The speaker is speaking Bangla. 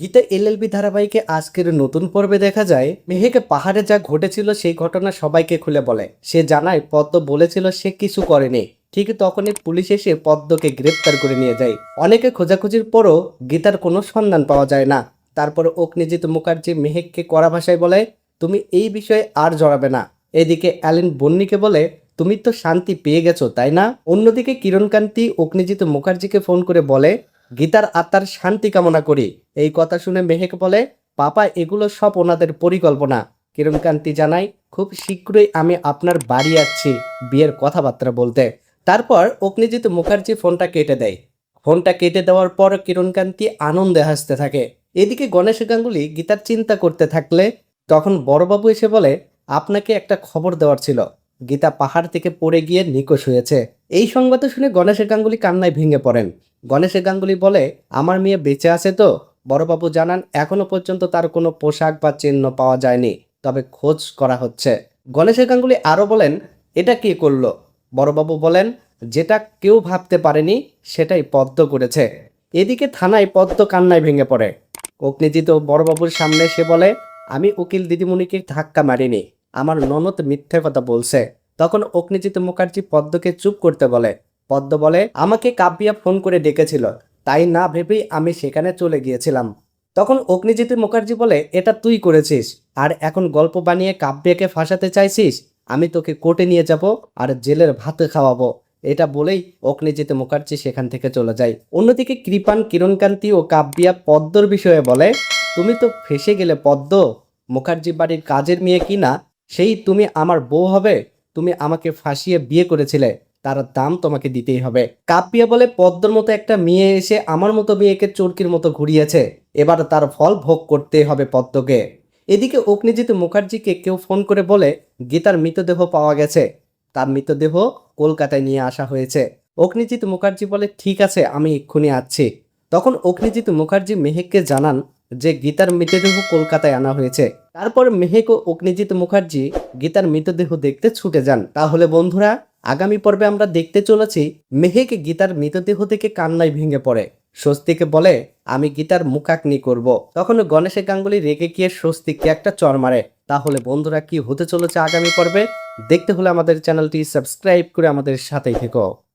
গীতা এলএলবি ধারাবাহিকে আজকের নতুন পর্বে দেখা যায়, মেহেকে পাহাড়ে যা ঘটেছিল সেই ঘটনা সবাইকে খুলে বলে। সে জানায়, পদ্ম বলেছিল সে কিছু করেনি। ঠিক তখনই পুলিশ এসে পদ্মকে গ্রেপ্তার করে নিয়ে যায়। অনেকে খোঁজাখুঁজির পরও গীতার কোনো সন্ধান পাওয়া যায় না। তারপর অগ্নিজিৎ মুখার্জি মেহেককে কড়া ভাষায় বলে, তুমি এই বিষয়ে আর জড়াবে না। এদিকে অ্যালিন বন্নিকে বলে, তুমি তো শান্তি পেয়ে গেছো, তাই না? অন্যদিকে কিরণকান্তি অগ্নিজিৎ মুখার্জিকে ফোন করে বলে গীতার আত্মার শান্তি কামনা করি। এই কথা শুনে মেহেক বলে, পাপা, এগুলো সব ওনাদের পরিকল্পনা। কিরণকান্তি জানাই খুব শীঘ্রই আমি আপনার বাড়ি আসছি বিয়ের কথাবার্তা বলতে। তারপর অগ্নিজিৎ মুখার্জি ফোনটা কেটে দেয়। ফোনটা কেটে দেওয়ার পর কিরণকান্তি আনন্দে হাসতে থাকে। এদিকে গণেশ গাঙ্গুলি গীতার চিন্তা করতে থাকলে, তখন বড়বাবু এসে বলে, আপনাকে একটা খবর দেওয়ার ছিল। গীতা পাহাড় থেকে পড়ে গিয়ে নিকোষ হয়েছে। এই সংবাদ শুনে গণেশের গাঙ্গুলি কান্নায় ভেঙে পড়েন। গণেশের গাঙ্গুলি বলে, আমার মেয়ে বেঁচে আছে তো? বড়বাবু জানান, এখনও পর্যন্ত তার কোনো পোশাক বা চিহ্ন পাওয়া যায়নি, তবে খোঁজ করা হচ্ছে। গণেশের গাঙ্গুলি আরও বলেন, এটা কে করল? বড়বাবু বলেন, যেটা কেউ ভাবতে পারেনি, সেটাই পদ্ম করেছে। এদিকে থানায় পদ্ম কান্নায় ভেঙে পড়ে। অগ্নিজিৎ ও বড়বাবুর সামনে সে বলে, আমি উকিল দিদিমণিকে ধাক্কা মারিনি। আমার ননদ মিথ্যে কথা বলছে। তখন অগ্নিজিৎ মুখার্জি পদ্মকে চুপ করতে বলে। পদ্ম বলে, আমাকে কাব্যিয়া ফোন করে ডেকেছিল। তাই না ভেবেই আমি সেখানে চলে গিয়েছিলাম। তখন অগ্নিজিৎ মুখার্জি বলে, এটা তুই করেছিস। আর এখন গল্প বানিয়ে কাব্যকে ফাঁসাতে চাইছিস? আমি তোকে কোর্টে নিয়ে যাব আর জেলের ভাত খাওয়াবো। এটা বলেই অগ্নিজিৎ মুখার্জি সেখান থেকে চলে যায়। অন্যদিকে কৃপান, কিরণকান্তি ও কাব্যিয়া পদ্মর বিষয়ে বলে, তুমি তো ফেসে গেলে পদ্ম। মুখার্জি বাড়ির কাজের মেয়ে কি না? সেই তুমি আমার বউ হবে, তুমি আমাকে ফাঁসিয়ে বিয়ে করেছিলে, তার দাম তোমাকে দিতেই হবে। কাব্যিয়া বলে, পদ্মর মতো একটা মেয়ে এসে আমার মতো মেয়েকে চরকির মতো ঘুরিয়েছে। এবার তার ফল ভোগ করতেই হবে পদ্মকে। এদিকে অগ্নিজিৎ মুখার্জিকে কেউ ফোন করে বলে, গীতার মৃতদেহ পাওয়া গেছে। তার মৃতদেহ কলকাতায় নিয়ে আসা হয়েছে। অগ্নিজিৎ মুখার্জি বলে, ঠিক আছে, আমি এক্ষুনি আসছি। তখন অগ্নিজিৎ মুখার্জি মেহেককে জানান যে গীতার মৃতদেহ কলকাতায় আনা হয়েছে। তারপর মেহেক ও অগ্নিজিৎ মুখার্জি গীতার মৃতদেহ দেখতে ছুটে যান। তাহলে বন্ধুরা, আগামী পর্বে আমরা দেখতে চলেছি মেহেক গীতার মৃতদেহ থেকে কান্নায় ভেঙে পড়ে। স্বস্তিকে বলে, আমি গীতার মুখাগ্নি করব। তখন গণেশ গাঙ্গুলি রেগে গিয়ে স্বস্তিককে একটা চর মারে। তাহলে বন্ধুরা, কি হতে চলেছে আগামী পর্বে? দেখতে হলে আমাদের চ্যানেলটি সাবস্ক্রাইব করে আমাদের সাথেই থেকো।